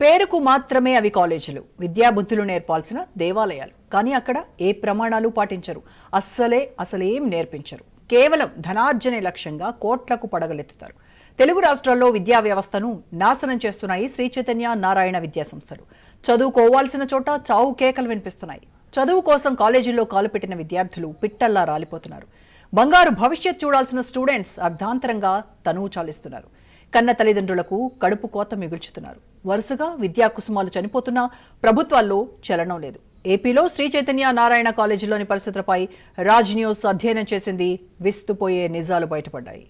పేరుకు మాత్రమే అవి కాలేజీలు. విద్యాబుద్ధులు నేర్పాల్సిన దేవాలయాలు. కానీ అక్కడ ఏ ప్రమాణాలు పాటించరు. అస్సలే అసలేం నేర్పించరు. కేవలం ధనార్జనే లక్ష్యంగా కోట్లకు పడగలెత్తుతారు. తెలుగు రాష్ట్రాల్లో విద్యా వ్యవస్థను నాశనం చేస్తున్నాయి శ్రీ చైతన్య నారాయణ విద్యా సంస్థలు. చదువుకోవాల్సిన చోట చావు కేకలు వినిపిస్తున్నాయి. చదువు కోసం కాలేజీల్లో కాలుపెట్టిన విద్యార్థులు పిట్టల్లా రాలిపోతున్నారు. బంగారు భవిష్యత్ చూడాల్సిన స్టూడెంట్స్ అర్ధాంతరంగా తనువు చాలిస్తున్నారు. కన్న తల్లిదండ్రులకు కడుపు కోత మిగుల్చుతున్నారు. వరుసగా విద్యా కుసుమాలు చనిపోతున్నా ప్రభుత్వాల్లో చలనం లేదు. ఏపీలో శ్రీ చైతన్య నారాయణ కాలేజీలోని పరిస్థితులపై రాజ్ న్యూస్ అధ్యయనం చేసింది విస్తుపోయే నిజాలు బయటపడ్డాయి.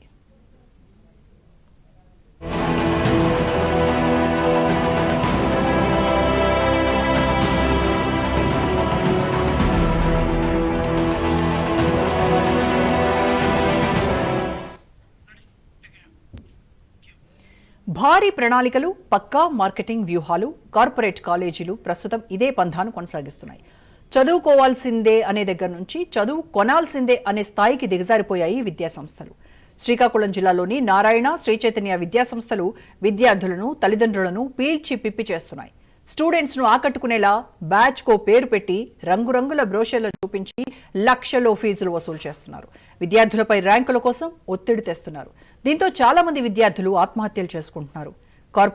భారీ ప్రణాళికలు పక్కా మార్కెటింగ్ వ్యూహాలు కార్పొరేట్ కాలేజీలు ప్రస్తుతం ఇదే పంథాను కొనసాగిస్తున్నాయి. చదువుకోవాల్సిందే అనే దగ్గర నుంచి చదువు కొనాల్సిందే అనే స్థాయికి దిగజారిపోయాయి విద్యాసంస్థలు. శ్రీకాకుళం జిల్లాలోని నారాయణ శ్రీ చైతన్య విద్యార్థులను తల్లిదండ్రులను పీల్చి పిప్పి చేస్తున్నాయి. స్టూడెంట్స్ను ఆకట్టుకునేలా బ్యాచ్ కో పేరు పెట్టి రంగురంగుల బ్రోషర్లు చూపించి లక్షలో ఫీజులు వసూలు చేస్తున్నారు. విద్యార్థులపై ర్యాంకుల కోసం ఒత్తిడి తెస్తున్నారు. దీంతో చాలా మంది విద్యార్థులు ఆత్మహత్యలు చేసుకుంటున్నారు. కార్పొరేట్